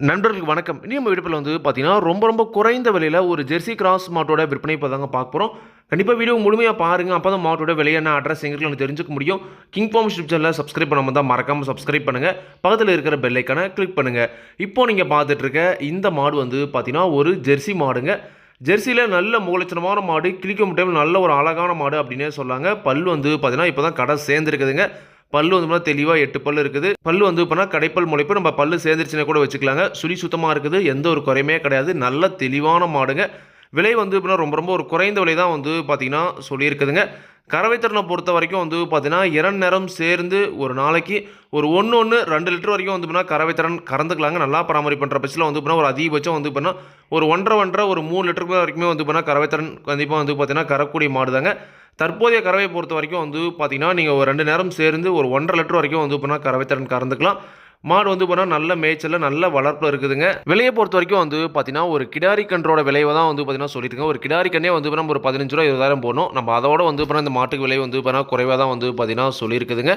நண்பர்களுக்கு வணக்கம். இனி நம்ம வீடியோவில் வந்து பார்த்தீங்கன்னா ரொம்ப ரொம்ப குறைந்த விலையில் ஒரு ஜெர்சி கிராஸ் மாட்டோட விற்பனை இப்போ தாங்க பார்க்க போகிறோம் கண்டிப்பாக வீடியோ முழுமையாக பாருங்கள் அப்போ தான் மாட்டோட விலையான அட்ரஸ் எங்களுக்கு நம்ம தெரிஞ்சுக்க முடியும். கிங் ஃபார்ம் ஷிப் சேனலில் சப்ஸ்கிரைப் பண்ணாமல் தான் மறக்காமல் சப்ஸ்கிரைப் பண்ணுங்கள் பக்கத்தில் இருக்கிற பெல்லைக்கான கிளிக் பண்ணுங்கள் இப்போது நீங்கள் பார்த்துட்ருக்க இந்த மாடு வந்து பார்த்தீங்கன்னா ஒரு ஜெர்சி மாடுங்க. ஜெர்சியில் நல்ல மூலச்சனமான மாடு கிளிக்கும் டைம் நல்ல ஒரு அழகான மாடு அப்படின்னே சொல்லாங்க. பல் வந்து பார்த்தீங்கன்னா இப்போ தான் கடை சேர்ந்துருக்குதுங்க. பல்லு வந்து தெளிவாக எட்டு பல்லு இருக்குது. பல்லு வந்து இப்போனா கடைப்பல் முளைப்பு நம்ம பல்லு சேர்ந்துருச்சுன்னா கூட வச்சுக்கலாங்க. சுழி சுத்தமாக இருக்குது. எந்த ஒரு குறையுமே கிடையாது. நல்ல தெளிவான மாடுங்க. விலை வந்து இப்போனா ரொம்ப ரொம்ப ஒரு குறைந்த விலை தான் வந்து பார்த்தீங்கன்னா சொல்லியிருக்குதுங்க. கறவைத்திறனை பொறுத்த வரைக்கும் வந்து பார்த்தீங்கன்னா இரண்டு நேரம் சேர்ந்து ஒரு நாளைக்கு ஒரு ஒன்று ஒன்று ரெண்டு லிட்டர் வரைக்கும் வந்து பார்த்தீங்கன்னா கறவைத்திறன் கறந்துக்கலாங்க. நல்லா பராமரிப்பு பண்ணுற பட்சத்தில் வந்து பார்த்தீங்கன்னா ஒரு அதிகபட்சம் வந்து பார்த்தீங்கன்னா ஒரு ஒன்றரை ஒன்றரை ஒரு மூணு லிட்டருக்கு வரைக்குமே வந்து பார்த்தீங்கன்னா கறவைத்திறன் கண்டிப்பாக வந்து பார்த்தீங்கன்னா கறக்கூடிய மாடுதாங்க. தற்போதைய கறவை பொறுத்த வரைக்கும் வந்து பார்த்தீங்கன்னா நீங்கள் ஒரு ரெண்டு நேரம் சேர்ந்து ஒரு ஒன்றரை லிட்டர் வரைக்கும் வந்து பார்த்தீங்கன்னா கறவைத்திறன் கறந்துக்கலாம். மாடு வந்து போனால் நல்ல மேய்ச்சலில் நல்ல வளர்ப்பில் இருக்குதுங்க. விலையை பொறுத்த வரைக்கும் வந்து பார்த்தீங்கன்னா ஒரு கிடாரி கன்றோட விலையை தான் வந்து பார்த்தீங்கன்னா சொல்லியிருக்கேன் ஒரு கிடாரி கண்ணே வந்து நம்ம ஒரு பதினஞ்சு ரூபா இருபதாயிரம் போடணும். நம்ம அதோட வந்து பார்த்தீங்கன்னா இந்த மாட்டுக்கு விலை வந்து பார்த்தீங்கன்னா குறைவாக தான் வந்து பார்த்தீங்கன்னா சொல்லியிருக்குதுங்க.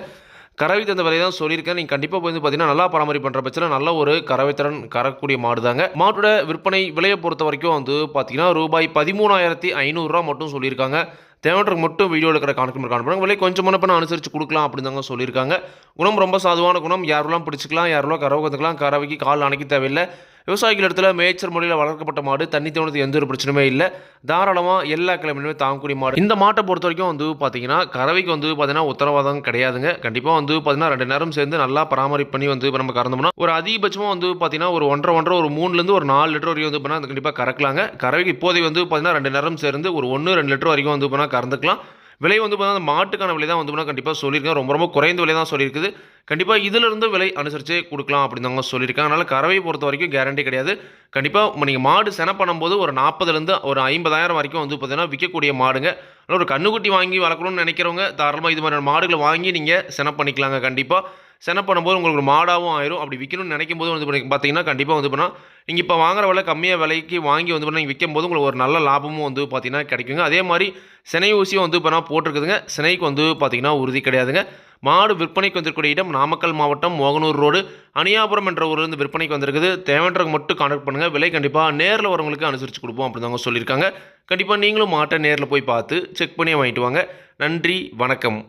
கறவை தந்த விலை தான் சொல்லியிருக்கேன். நீங்கள் கண்டிப்பாக வந்து பார்த்தீங்கன்னா நல்லா பராமரிப்பு பண்ணுற பட்சத்தில் நல்ல ஒரு கறவைத்திறன் கறக்கூடிய மாடு தாங்க மாட்டோட விற்பனை விலையை பொறுத்த வரைக்கும் வந்து பார்த்தீங்கன்னா ரூபாய் பதிமூணாயிரத்தி ஐநூறுரூவா மட்டும் சொல்லியிருக்காங்க. தேவைன்றக்கு மட்டும் வீடியோ எடுக்கிற கான்டெக்ட் நம்பர் காணப்படுறாங்க விலை கொஞ்சம் முன்ன பண்ண அனுசரித்து கொடுக்கலாம் அப்படின்னு தாங்க சொல்லியிருக்காங்க. குணம் ரொம்ப சாதுவான குணம். யாரெல்லாம் பிடிச்சிக்கலாம் யாரெல்லாம் கறவை கற்றுக்கலாம் கறவைக்கு கால் அணைக்க தேவையில்லை. விவசாயிகள் இடத்துல மேய்ச்சல் முறையில் வளர்க்கப்பட்ட மாடு தண்ணி தோணுது எந்த ஒரு பிரச்சனையுமே இல்லை. தாராளமாக எல்லா கிழமையுமே தாங்கக்கூடிய மாடு. இந்த மாட்டை பொறுத்த வரைக்கும் வந்து பார்த்தீங்கன்னா கறவைக்கு வந்து பார்த்தீங்கன்னா உத்தரவாதம் கிடையாதுங்க. கண்டிப்பாக வந்து பார்த்தீங்கன்னா ரெண்டு நேரம் சேர்ந்து நல்லா பராமரிப்பு பண்ணி வந்து இப்போ நம்ம கறந்தோம்னா ஒரு அதிகபட்சமாக வந்து பார்த்தீங்கன்னா ஒரு ஒன்றரை ஒன்றரை ஒரு மூணுலேருந்து ஒரு நாலு லிட்டர் வரைக்கும் வந்து பண்ணால் கண்டிப்பாக கறக்கலாங்க. கறவைக்கு இப்போதைக்கு வந்து பார்த்தீங்கன்னா ரெண்டு நேரம் சேர்ந்து ஒரு ஒன்று ரெண்டு லிட்டர் வரைக்கும் வந்து பண்ணால் கறந்துக்கலாம். விலை வந்து பார்த்தீங்கன்னா அந்த மாட்டுக்கான விலை தான் வந்து பார்த்தீங்கன்னா கண்டிப்பாக சொல்லியிருக்கேன் ரொம்ப ரொம்ப குறைந்த விலை தான் சொல்லியிருக்குது. கண்டிப்பாக இதிலிருந்து விலை அனுசரித்து கொடுக்கலாம் அப்படின்னு அவங்க சொல்லியிருக்காங்க. அதனால் கறவையை பொறுத்த வரைக்கும் கேரண்டி கிடையாது. கண்டிப்பாக நீங்கள் மாடு சென பண்ணும்போது ஒரு நாற்பதுலேருந்து ஒரு ஐம்பதாயிரம் வரைக்கும் வந்து பார்த்தீங்கன்னா விற்கக்கூடிய மாடுங்க. அதனால் ஒரு கண்ணுக்குட்டி வாங்கி வளர்க்கணும்னு நினைக்கிறவங்க தாராளமாக இது மாதிரியான மாடுகளை வாங்கி நீங்கள் சென பண்ணிக்கலாங்க கண்டிப்பாக சென பண்ணும்போது உங்களுக்கு ஒரு மாடாகவும் ஆயிரும். அப்படி விற்கணும்னு நினைக்கும் போது வந்து பார்த்தீங்கன்னா கண்டிப்பாக வந்து பண்ணால் நீங்கள் இப்போ வாங்குற விலை கம்மியாக விலைக்கு வாங்கி வந்து பண்ணி விற்கும் போது உங்களுக்கு ஒரு நல்ல லாபமும் வந்து பார்த்தீங்கன்னா கிடைக்குங்க. அதே மாதிரி சினை ஊசியும் வந்து இப்போ நான் போட்டிருக்குதுங்க. சினைக்கு வந்து பார்த்தீங்கன்னா உறுதி கிடையாதுங்க. மாடு விற்பனைக்கு வந்திருக்கூடிய இடம் நாமக்கல் மாவட்டம் மோகனூர் ரோடு. அணியாபுரம் என்ற ஊர்லேருந்து விற்பனைக்கு வந்திருக்குது. தேவைன்றவங்க மட்டும் கான்டாக்ட் பண்ணுங்கள் விலை கண்டிப்பாக நேரில் வரவங்களுக்கு அனுசரித்து கொடுப்போம் அப்படின்னு சொல்லியிருக்காங்க. கண்டிப்பாக நீங்களும் மாட்டை நேரில் போய் பார்த்து செக் பண்ணி வாங்கிட்டு வாங்க. நன்றி வணக்கம்.